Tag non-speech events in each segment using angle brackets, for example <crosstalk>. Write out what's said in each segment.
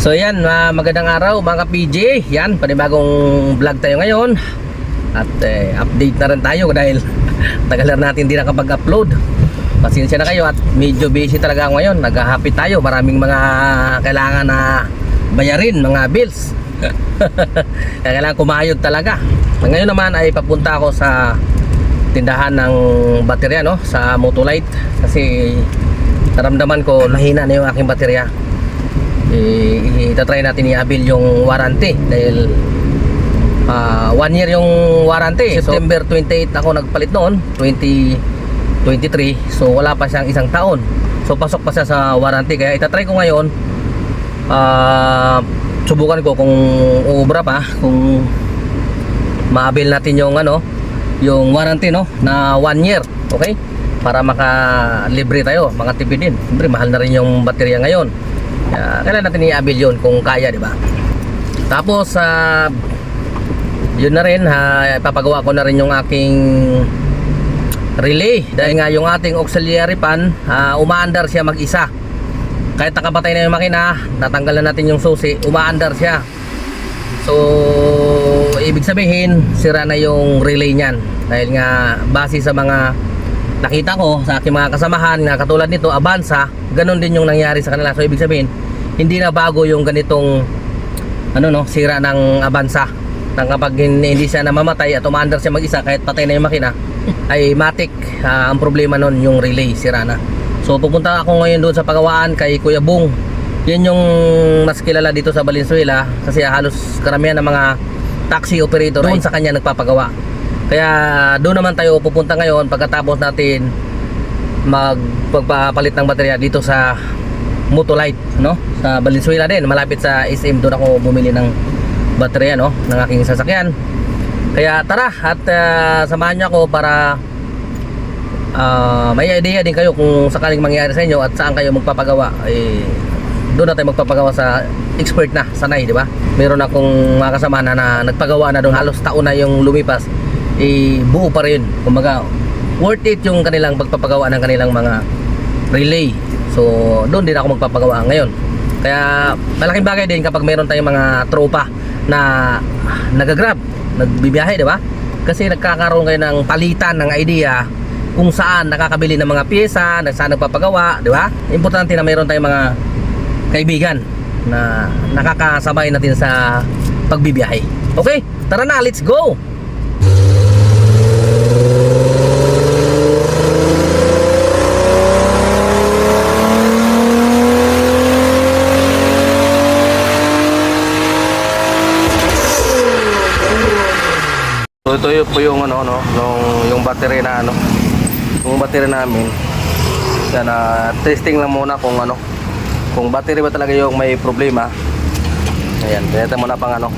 So yan, uh, magandang araw mga PJ. Yan, panibagong vlog tayo ngayon. At eh, update na rin tayo dahil <laughs> tagal na natin hindi nakapag-upload. Pasensya na kayo at medyo busy talaga ako ngayon. Nag-happy tayo. Maraming mga kailangan na bayarin, mga bills. <laughs> Kaya kailangan kumayod talaga. Ngayon naman ay papunta ako sa tindahan ng baterya no sa Motolite kasi naramdaman ko mahina na yung aking baterya eh, itatry natin i-avail yung warranty dahil ah, one year yung warranty. September 28 ako nagpalit noon 2023 so wala pa siyang isang taon. So pasok pa siya sa warranty. Kaya itatry ko ngayon. Ah, subukan ko kung uubra pa kung ma-avail natin yung ano yung warranty no na one year okay? Para makalibre tayo mga tipid din. Siyempre mahal na rin yung baterya ngayon kaya kailangan natin i-avail yun kung kaya di ba? Tapos sa yun na rin ha, ipapagawa ko na rin yung aking relay. Dahil nga yung ating auxiliary pan ah, umaandar siya mag-isa. Kahit nakapatay na yung makina natanggal na natin yung susi umaandar siya. So, ibig sabihin, sira na yung relay niyan. Dahil nga, base sa mga nakita ko sa aking mga kasamahan na katulad nito, Avanza, ganun din yung nangyari sa kanila. So, ibig sabihin, hindi na bago yung ganitong ano no, sira ng Avanza. Nang kapag hin- hindi siya namamatay at umaandar siya mag-isa kahit patay na yung makina, <laughs> ay matik ah, ang problema nun yung relay, sira na. So, pupunta ako ngayon doon sa pagawaan kay Kuya Bung yan yung mas kilala dito sa Valenzuela kasi halos karamihan ng mga taxi operator doon sa kanya nagpapagawa kaya doon naman tayo pupunta ngayon pagkatapos natin magpagpapalit ng baterya dito sa Motolite no? Sa Valenzuela din. Malapit sa SM doon ako bumili ng baterya no? Ng aking sasakyan. Kaya tara at ah, samahan niyo ako para ah, may idea din kayo kung sakaling mangyari sa inyo at saan kayo magpapagawa. Eh doon na tayo magpapagawa sa expert na sanay di ba? Meron akong mga kasama na, na nagpagawa na doon. Halos taon na yung lumipas eh buo pa rin kumbaga worth it yung kanilang pagpapagawa ng kanilang mga relay so doon din ako magpapagawa ngayon kaya malaking bagay din kapag meron tayong mga tropa na nagagrab nagbibiyahe di ba kasi nagkakaroon kayo ng palitan ng idea kung saan nakakabili ng mga pyesa, saan nagpapagawa, di ba? Importante na mayroon tayong mga kaibigan na nakakasabay natin sa pagbibiyahe. Okay, tara na, let's go! Yung po yung ano no, yung, yung battery na ano, yung battery namin. Yan na testing lang muna kung ano, kung battery ba talaga yung may problema. Ayan, ito muna pang ano.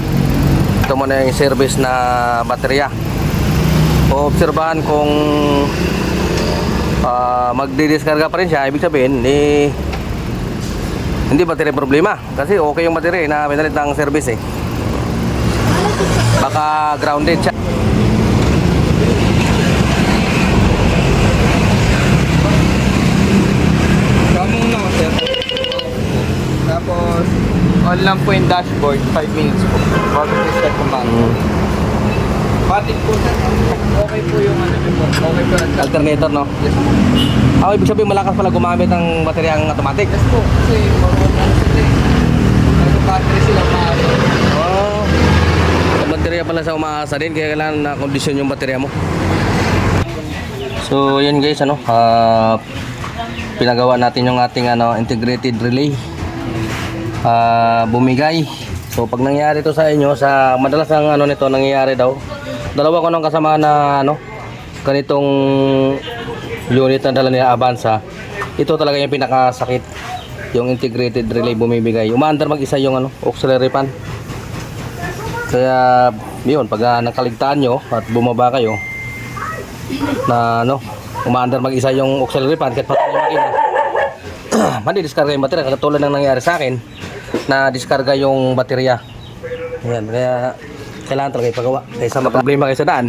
Ito muna yung service na baterya. Obserbahan kung ah, magdi-discarga pa rin siya, ibig sabihin eh hindi battery problema kasi okay yung battery na pinalit ng service eh. Baka grounded siya. Kamo na sir. Tapos, on lang po yung dashboard, 5 minutes po. Bago reset command. Patik po sir. Okay po yung ano niyo po. Okay po ang Alternator no? Yes po. Ah, ibig sabihin malakas pala gumamit ng bateryang automatic. Yes po. Kasi marunong sila eh. Nag-battery sila maaari. Oh. Ang baterya pala sa umaasa din kaya kailangan na kondisyon yung baterya mo. So, yun guys, ano, ah, pinagawa natin yung ating ano, integrated relay. Ah, bumigay. So, pag nangyari to sa inyo, sa madalas ang ano nito nangyayari daw. Dalawa ko nang kasama na ano, ganitong unit na dala nila Avanza. Ito talaga yung pinakasakit. Yung integrated relay bumibigay. Umaandar mag-isa yung ano, auxiliary pan. Kaya, yun, pag ah, nakaligtaan nyo at bumaba kayo, na ano, umaandar mag-isa yung auxiliary pan kahit patay makina. <clears throat> Madi-discarga yung baterya, katulad ng nangyari sa akin, na diskarga yung baterya. Yan, kaya kailangan talaga ipagawa. Kaysa problema kayo sa daan.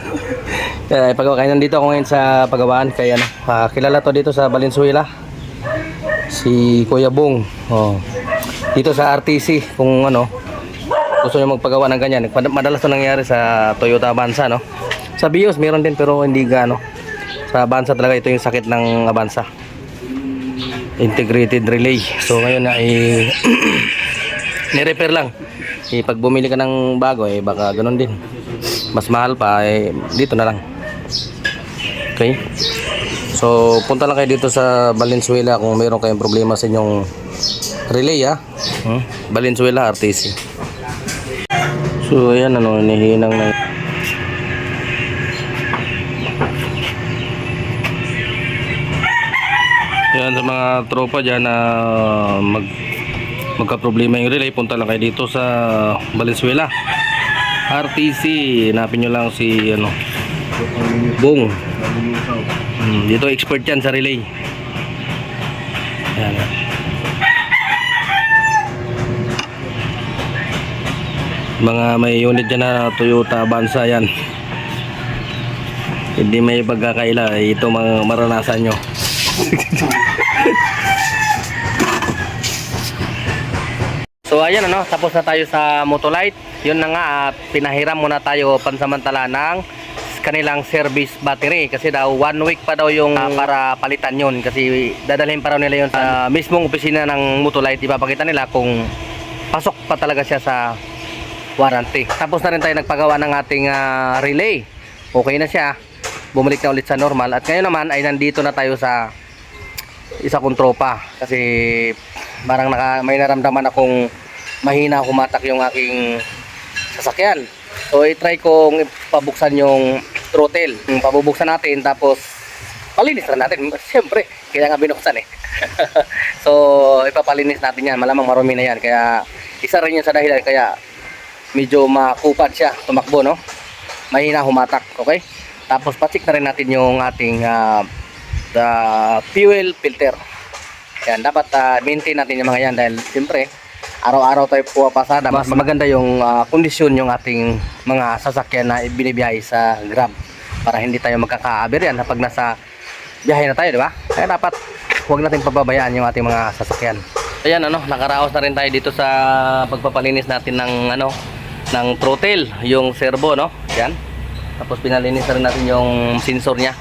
<laughs> kaya ipagawa. Kaya nandito ako ngayon sa pagawaan. Kaya ano, ah, kilala to dito sa Valenzuela. Si Kuya Bong. Oh. dito sa RTC kung ano gusto nyo magpagawa ng ganyan. Mad- Madalas to nangyari sa Toyota Avanza, no? Sa Vios meron din pero hindi gaano. Sa Avanza talaga ito yung sakit ng Avanza. Integrated relay. So ngayon na i <clears throat> ni-repair lang. Eh, pag bumili ka ng bago eh baka ganun din. Mas mahal pa eh dito na lang. Okay? So punta lang kayo dito sa Valenzuela kung mayroon kayong problema sa inyong relay ah. Hmm? Valenzuela RTC. So ayan ano, nihinang na Yan sa mga tropa dyan na mag magka-problema yung relay, punta lang kayo dito sa Valenzuela. RTC, hanapin nyo lang si ano Bong. Hmm, dito expert yan sa relay. Yan. Mga may unit dyan na Toyota Avanza yan. Hindi may pagkakaila, eh, ito maranasan nyo. <laughs> So ayan ano, tapos na tayo sa Motolite. Yun na nga, at pinahiram muna tayo pansamantala ng kanilang service battery. Kasi daw one week pa daw yung ah, para palitan yun. Kasi dadalhin pa raw nila yun sa mismong opisina ng Motolite. Ipapakita nila kung pasok pa talaga siya sa warranty. Tapos na rin tayo nagpagawa ng ating ah, relay. Okay na siya. Bumalik na ulit sa normal. At ngayon naman ay nandito na tayo sa isa kong tropa kasi parang naka, may naramdaman akong mahina humatak yung aking sasakyan. So i-try kong pabuksan yung throttle. Yung Pabubuksan natin tapos palinis na natin. <laughs> Siyempre, kaya nga binuksan eh. <laughs> so ipapalinis natin yan. Malamang marumi na yan. Kaya isa rin yun sa dahilan kaya medyo makupad siya tumakbo no. Mahina humatak, okay? Tapos pacheck na rin natin yung ating ah, the fuel filter. Yan, dapat ah, maintain natin yung mga yan dahil siyempre araw-araw tayo pumapasada. Mas maganda yung ah, kondisyon yung ating mga sasakyan na binibiyahe sa Grab para hindi tayo magkakaaber yan pag nasa biyahe na tayo, di ba? Kaya dapat huwag natin pababayaan yung ating mga sasakyan. Ayan ano, nakaraos na rin tayo dito sa pagpapalinis natin ng ano ng throttle, yung servo, no? Yan. Tapos pinalinis na rin natin yung sensor niya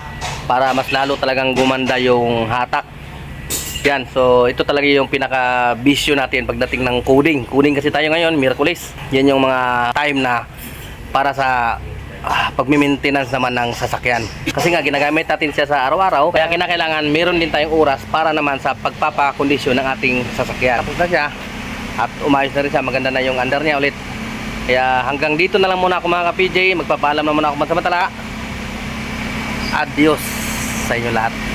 para mas lalo talagang gumanda yung hatak. Yan, so ito talaga yung pinaka bisyo natin pagdating ng coding. Coding kasi tayo ngayon, Miraculous. Yan yung mga time na para sa ah, pagmi-maintenance naman ng sasakyan. Kasi nga ginagamit natin siya sa araw-araw, kaya kinakailangan meron din tayong oras para naman sa pagpapakondisyon ng ating sasakyan. Tapos na siya at umayos na rin siya, maganda na yung under niya ulit. Kaya hanggang dito na lang muna ako mga ka-PJ, magpapaalam na muna ako masamantala. Adios sa inyo lahat.